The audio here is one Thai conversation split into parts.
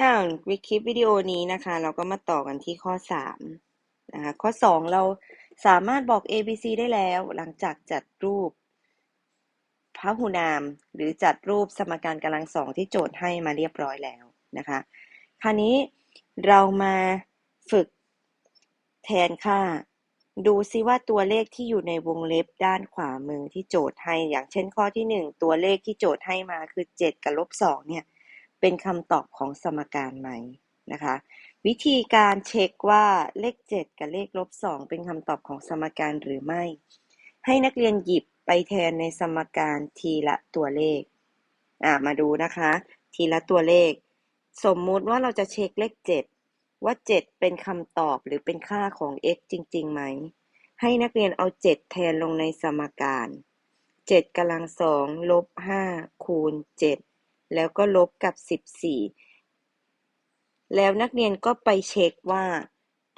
อ้าววิคลิปวิดีโอนี้นะคะ เราก็มาต่อกันที่ข้อ 3 นะคะ ข้อ 2 เราสามารถบอก A B C ได้แล้วหลังจากจัดรูปพหุนาม หรือจัดรูปสมการกำลังสองที่โจทย์ให้มาเรียบร้อยแล้วนะคะ คราวนี้เรามาฝึกแทนค่า ดูซิว่าตัวเลขที่อยู่ในวงเล็บด้านขวามือที่โจทย์ให้ อย่างเช่นข้อที่ 1 ตัวเลขที่โจทย์ให้มาคือ 7 กับลบ2เนี่ย เป็นคำตอบของสมการไหมนะคะ วิธีการเช็คว่าเลข 7 กับเลขลบ2เป็นคำตอบของสมการหรือไม่ ให้นักเรียนหยิบไปแทนในสมการทีละตัวเลข อ่ามาดูนะคะ ทีละตัวเลข สมมุติว่าเราจะเช็คเลข 7 ว่า 7 เป็นคำตอบหรือเป็นค่าของ x จริงๆไหม ให้นักเรียนเอา 7 แทนลงในสมการ 7กำลังสองลบ5คูณ 7 แล้วก็ลบกับ14แล้วนักเรียนก็ไปเช็คว่า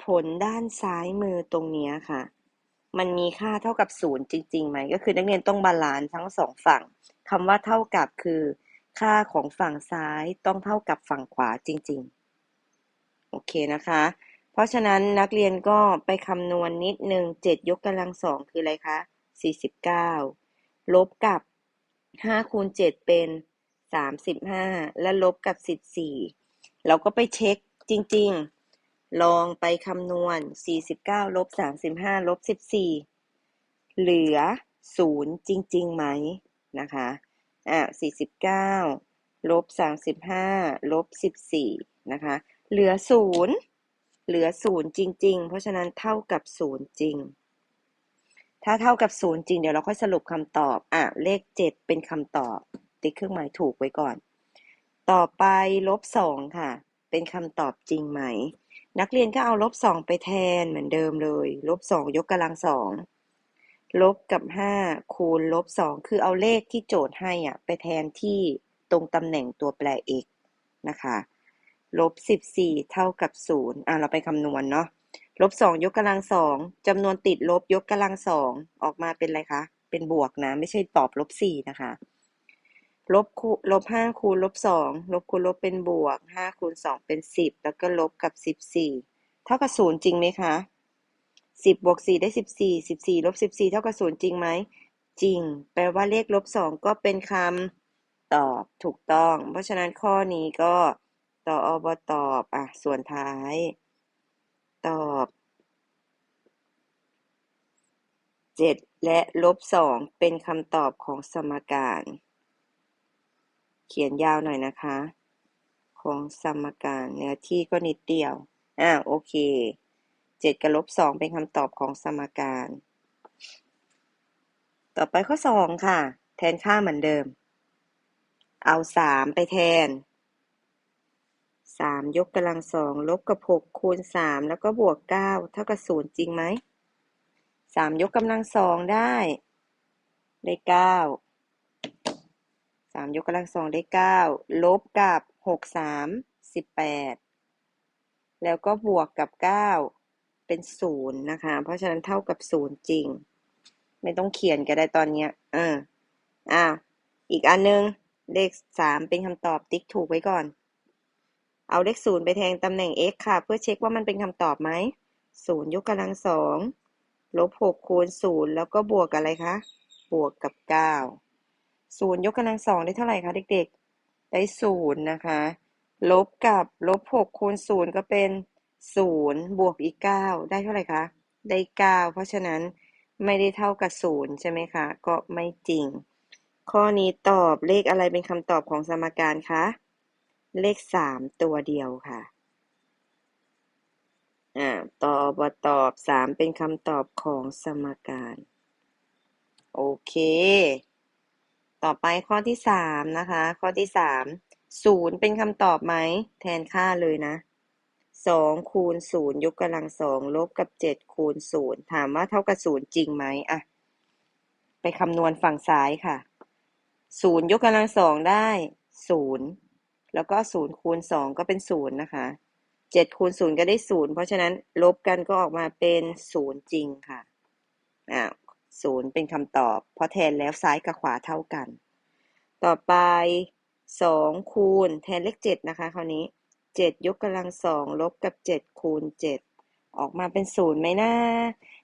ผลด้านซ้ายมือตรงนี้ค่ะ มันมีค่าเท่ากับศูนย์จริงๆไหม ก็คือนักเรียนต้องบาลานซ์ทั้งสองฝั่งคำว่าเท่ากับคือค่าของฝั่งซ้ายต้องเท่ากับฝั่งขวาจริงๆ โอเคนะคะ เพราะฉะนั้นนักเรียนก็ไปคำนวณนิดนึง7ยกกำลังสองคืออะไรคะ49 ลบกับ5คูณ7เป็น สามสิบห้าและลบกับสิบสี่เราก็ไปเช็คจริง ๆ ลองไปคำนวณสี่สิบเก้าลบสามสิบห้าลบสิบสี่เหลือศูนย์จริง ๆ ไหมนะคะอะสี่สิบเก้าลบสามสิบห้าลบสิบสี่นะคะเหลือศูนย์เหลือศูนย์จริง ๆ เพราะฉะนั้นเท่ากับศูนย์จริง ถ้าเท่ากับศูนย์จริง เดี๋ยวเราค่อยสรุปคำตอบ อะ เลขเจ็ดเป็นคำตอบ ติ๊กเครื่องหมายถูกไว้ก่อน ต่อไปลบ2ค่ะ เป็นคำตอบจริงไหม นักเรียนก็เอาลบ2ไปแทนเหมือนเดิมเลย ลบ2ยกกำลังสองลบกับ5คูณลบ2คือเอาเลขที่โจทย์ให้อะไปแทนที่ตรงตำแหน่งตัวแปร x นะคะลบ14เท่ากับ0อะเราไปคำนวณเนาะลบ2ยกกำลังสองจำนวนติดลบยกกำลังสองออกมาเป็นอะไรคะ เป็นบวกนะ ไม่ใช่ตอบลบ4นะคะ ลบคูลบ5คูณลบ2ลบคูณลบเป็นบวก5คูณ2เป็น10แล้วก็ลบกับ14เท่ากับ0จริงไหมคะ10บบวก4ได้14 14ลบ14เท่ากับ0จริงไหมจริง แปลว่าเลขลบ2ก็เป็นคำตอบถูกต้อง เพราะฉะนั้นข้อนี้ก็ต่ออบตอบอะส่วนท้าย ตอบ7และลบ2เป็นคำตอบของสมการ เขียนยาวหน่อยนะคะ ของสมการเนื้อที่ก็นิดเดียว อ่าโอเคเจ็ดกับลบสองเป็นคำตอบของสมการ ต่อไปข้อสองค่ะ แทนค่าเหมือนเดิม เอาสามไปแทนสามยกกำลังสองลบกับหกคูณสามแล้วก็บวกเก้าเท่ากับศูนย์จริงไหมสามยกกำลังสองได้ ได้เก้า สามยกกำลังสองได้เก้าลบกับหกสามสิบแปดแล้วก็บวกกับเก้าเป็นศูนย์นะคะ เพราะฉะนั้นเท่ากับศูนย์จริง ไม่ต้องเขียนก็ได้ตอนนี้เอออ่าอีกอันนึง เลขสามเป็นคำตอบติ๊กถูกไว้ก่อน เอาเลขศูนย์ไปแทนตำแหน่ง x ค่ะ เพื่อเช็คว่ามันเป็นคำตอบไหมศูนย์ยกกำลังสองลบหกคูณศูนย์แล้วก็บวกกับอะไรคะ บวกกับเก้า ศูนย์ยกกำลังสองได้เท่าไหร่คะเด็กๆ ได้ศูนย์นะคะ ลบกับลบหกคูณศูนย์ก็เป็นศูนย์บวกอีกเก้าได้เท่าไหร่คะ ได้เก้าเพราะฉะนั้นไม่ได้เท่ากับศูนย์ใช่ไหมคะ ก็ไม่จริง ข้อนี้ตอบเลขอะไรเป็นคำตอบของสมการคะ เลขสามตัวเดียวค่ะอ่าตอบบตอบสามเป็นคำตอบของสมการ โอเค ต่อไปข้อที่สามนะคะ ข้อที่สามศูนย์เป็นคำตอบไหม แทนค่าเลยนะสองคูณศูนย์ยกกำลังสองลบกับเจ็ดคูณศูนย์ถามว่าเท่ากับศูนย์จริงไหมอะไปคำนวณฝั่งซ้ายค่ะศูนย์ยกกำลังสองได้ศูนย์แล้วก็ศูนย์คูณสองก็เป็นศูนย์นะคะเจ็ดคูณศูนย์ก็ได้ศูนย์เพราะฉะนั้นลบกันก็ออกมาเป็นศูนย์จริงค่ะอ่า ศูนย์เป็นคำตอบ เพราะแทนแล้วซ้ายกับขวาเท่ากัน ต่อไปสองคูณแทนเลขเจ็ดนะคะ คราวนี้เจ็ดยกกำลังสองลบกับเจ็ดคูณเจ็ดออกมาเป็นศูนย์ไหมนะ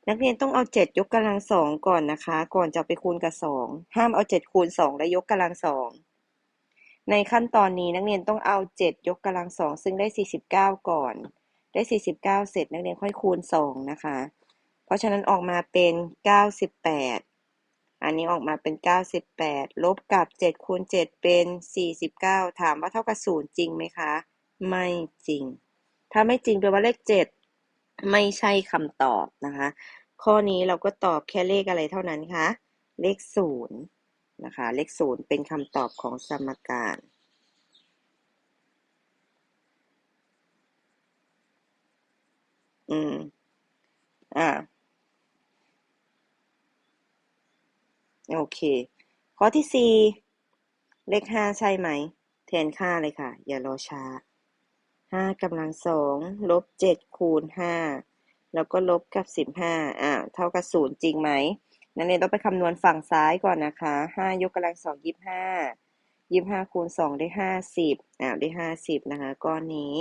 นักเรียนต้องเอาเจ็ดยกกำลังสองก่อนนะคะ ก่อนจะไปคูณกับสองห้ามเอาเจ็ดคูณสองแล้วยกกำลังสองในขั้นตอนนี้นักเรียนต้องเอาเจ็ดยกกำลังสองซึ่งได้สี่สิบเก้าก่อน ได้สี่สิบเก้าเสร็จนักเรียนค่อยคูณสองนะคะ ราะฉะนั้นออกมาเป็นเก้าสิบแปดอันนี้ออกมาเป็น 98 ลบกับ 7 คูณ 7 เป็น 49 ถามว่าเท่ากับ 0 จริงไหมคะ ไม่จริง ถ้าไม่จริงแปลว่าเลข 7 ไม่ใช่คำตอบนะคะ ข้อนี้เราก็ตอบแค่เลขอะไรเท่านั้นคะ เลข 0 นะคะ เลข 0 เป็นคำตอบของสมการอืมอ่า โอเค ข้อที่สี่เลขห้าใช่ไหม แทนค่าเลยค่ะ อย่ารอช้าห้ากำลังสองลบเจ็ดคูณห้าแล้วก็ลบกับสิบห้าอ่าเท่ากับศูนย์จริงไหมนักเรียนต้องไปคำนวณฝั่งซ้ายก่อนนะคะห้ายกกำลังสองยี่ห้ายี่ห้าคูณสองได้ห้าสิบอ่าได้ห้าสิบนะคะ ก้อนนี้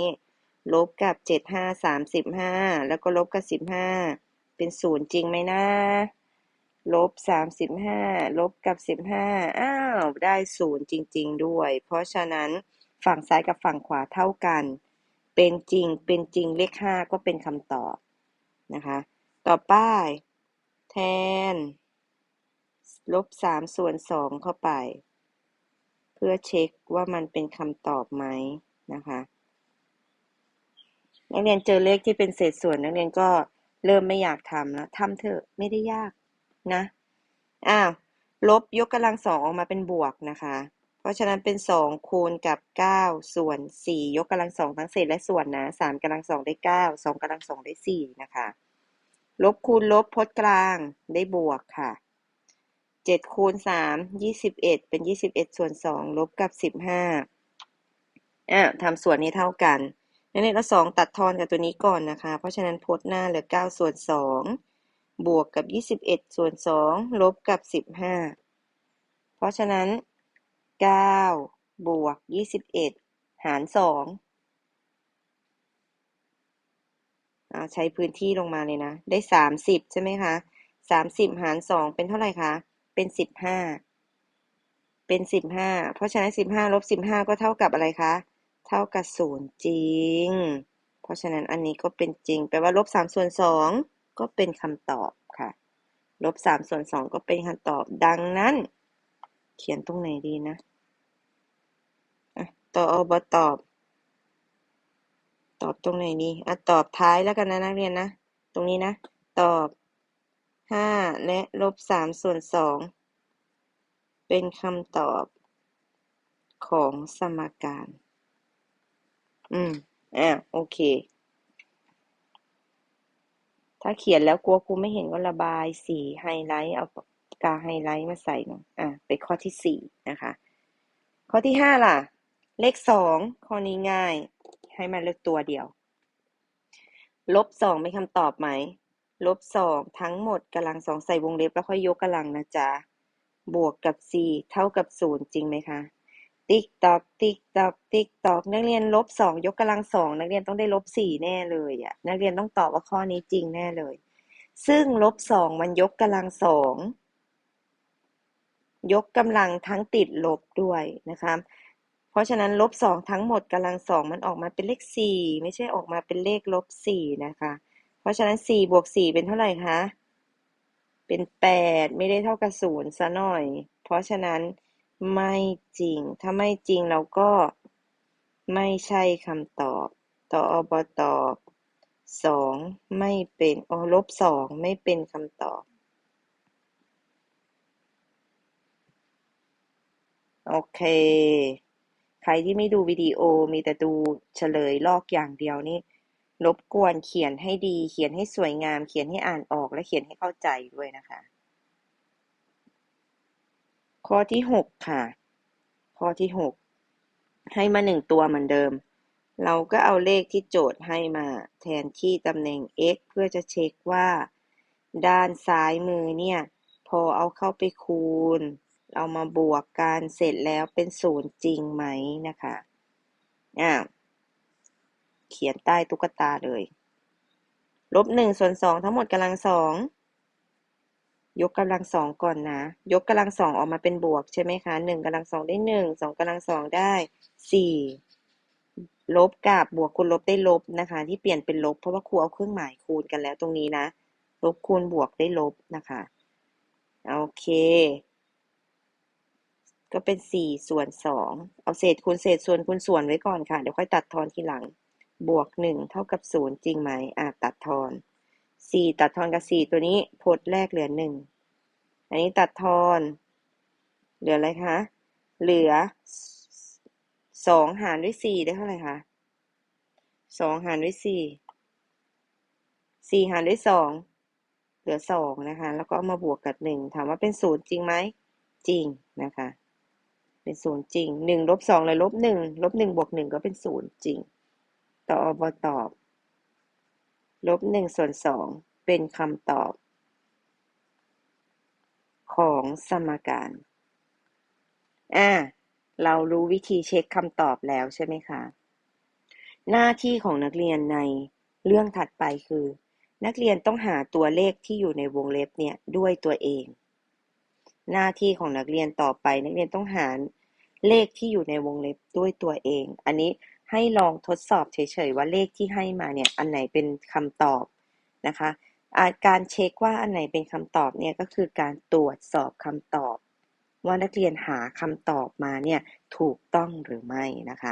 ลบกับเจ็ดห้าสามสิบห้าแล้วก็ลบกับสิบห้าเป็นศูนย์จริงไหมนะ ลบสามสิบห้าลบกับสิบห้าอ้าว ได้ศูนย์จริง ๆ ด้วย เพราะฉะนั้นฝั่งซ้ายกับฝั่งขวาเท่ากัน เป็นจริง เป็นจริง เลขห้าก็เป็นคำตอบนะคะ ต่อไป แทน ลบสามส่วนสองเข้าไป เพื่อเช็คว่ามันเป็นคำตอบไหมนะคะนักเรียนเจอเลขที่เป็นเศษส่วนนักเรียนก็เริ่มไม่อยากทำแล้วทำเถอะไม่ได้ยาก นะ อ้าว ลบยกกำลังสองออกมาเป็นบวกนะคะ เพราะฉะนั้นเป็นสองคูณกับเก้าส่วนสี่ยกกำลังสองทั้งเศษและส่วนนะสามกำลังสองได้เก้าสองกำลังสองได้สี่นะคะ ลบคูณลบพจน์กลางได้บวกค่ะเจ็ดคูณสามยี่สิบเอ็ดเป็นยี่สิบเอ็ดส่วนสองลบกับสิบห้าอะทำส่วนนี้เท่ากันนั่นเองเอาสองตัดทอนกับตัวนี้ก่อนนะคะ เพราะฉะนั้นพจน์หน้าเหลือเก้าส่วนสอง บวกกับยี่สิบเอ็ดส่วนสองลบกับสิบห้าเพราะฉะนั้นเก้าบวกยี่สิบเอ็ดหารสองเอาใช้พื้นที่ลงมาเลยนะ ได้สามสิบใช่ไหมคะสามสิบหารสองเป็นเท่าไหร่คะ เป็นสิบห้าเป็นสิบห้าเพราะฉะนั้นสิบห้าลบสิบห้าก็เท่ากับอะไรคะ เท่ากับศูนย์จริง เพราะฉะนั้นอันนี้ก็เป็นจริง แปลว่าลบสามส่วนสอง ก็เป็นคำตอบค่ะ ลบสามส่วนสองก็เป็นคำตอบ ดังนั้น เขียนตรงไหนดีนะต่ออบตอบ ตอบตรงไหนดีอะตอบท้ายแล้วกันนะนักเรียนนะ ตรงนี้นะ ตอบห้าและลบสามส่วนสองเป็นคำตอบของสมการ อืมอ่าโอเค ถ้าเขียนแล้วกลัวครูไม่เห็นก็ระบายสีไฮไลท์เอาปากกาไฮไลท์มาใส่หน่อยอะไปข้อที่สี่นะคะ ข้อที่ห้าล่ะ เลขสองข้อนี้ง่าย ให้มาเลือกตัวเดียว ลบสองเป็นคำตอบไหม ลบสองทั้งหมดกำลังสองใส่วงเล็บแล้วค่อยยกกำลังนะจ๊ะ บวกกับสี่เท่ากับศูนย์จริงไหมคะ ติ๊กตอก ติ๊กตอก ติ๊กตอก นักเรียนลบสองยกกำลังสอง นักเรียนต้องได้ลบสี่แน่เลยอะ นักเรียนต้องตอบว่าข้อนี้จริงแน่เลย ซึ่งลบสองมันยกกำลังสอง ยกกำลังทั้งติดลบด้วยนะคะ เพราะฉะนั้นลบสองทั้งหมดกำลังสองมันออกมาเป็นเลขสี่ไม่ใช่ออกมาเป็นเลขลบสี่นะคะ เพราะฉะนั้นสี่บวกสี่เป็นเท่าไหร่คะ เป็นแปดไม่ได้เท่ากับศูนย์ซะหน่อย เพราะฉะนั้น ไม่จริง ถ้าไม่จริงเราก็ไม่ใช่คำตอบต่ออบตอบสอง ไม่เป็น อ๋อ ลบสอง ไม่เป็นคำตอบ โอเค ใครที่ไม่ดูวิดีโอมีแต่ดูเฉลยลอกอย่างเดียวนี่รบกวนเขียนให้ดี เขียนให้สวยงาม เขียนให้อ่านออกและเขียนให้เข้าใจด้วยนะคะ ข้อที่หกค่ะ ข้อที่หกให้มาหนึ่งตัวเหมือนเดิม เราก็เอาเลขที่โจทย์ให้มาแทนที่ตำแหน่ง x เพื่อจะเช็คว่า ด้านซ้ายมือเนี่ย พอเอาเข้าไปคูณ เอามาบวกกันเสร็จแล้วเป็นศูนย์จริงไหมนะคะอ่าเขียนใต้ตุ๊กตาเลย ลบหนึ่งส่วนสองทั้งหมดกำลังสอง ยกกำลังสองก่อนนะ ยกกำลังสองออกมาเป็นบวกใช่ไหมคะหนึ่งกำลังสองได้หนึ่งสองกำลังสองได้สี่ลบกับบวกคูณลบได้ลบนะคะ ที่เปลี่ยนเป็นลบ เพราะว่าครูเอาเครื่องหมายคูณกันแล้วตรงนี้นะ ลบคูณบวกได้ลบนะคะโอเค ก็เป็นสี่ส่วนสองเอาเศษคูณเศษส่วนคูณส่วนไว้ก่อนค่ะ เดี๋ยวค่อยตัดทอนทีหลัง บวกหนึ่งเท่ากับศูนย์จริงไหมอะตัดทอน สี่ตัดทอนกับสี่ตัวนี้พจน์แรกเหลือหนึ่งอันนี้ตัดทอน เหลืออะไรคะ เหลือสองหารด้วยสี่ได้เท่าไหร่คะสองหารด้วยสี่สี่หารด้วยสองเหลือสองนะคะ แล้วก็เอามาบวกกับหนึ่งถามว่าเป็นศูนย์จริงไหมจริงนะคะ เป็นศูนย์จริงหนึ่งลบสองเลยลบหนึ่งลบหนึ่งบวกหนึ่งก็เป็นศูนย์จริง ต่ออบตอบ ลบหนึ่งส่วนสองเป็นคำตอบ ของสมการ อ่า เรารู้วิธีเช็คคำตอบแล้วใช่ไหมคะ หน้าที่ของนักเรียนในเรื่องถัดไปคือ นักเรียนต้องหาตัวเลขที่อยู่ในวงเล็บเนี่ยด้วยตัวเอง หน้าที่ของนักเรียนต่อไป นักเรียนต้องหาเลขที่อยู่ในวงเล็บด้วยตัวเอง อันนี้ ให้ลองทดสอบเฉยๆว่าเลขที่ให้มาเนี่ยอันไหนเป็นคำตอบนะคะาการเช็คว่าอันไหนเป็นคำตอบเนี่ยก็คือการตรวจสอบคำตอบ ว่านักเรียนหาคำตอบมาเนี่ยถูกต้องหรือไม่นะคะ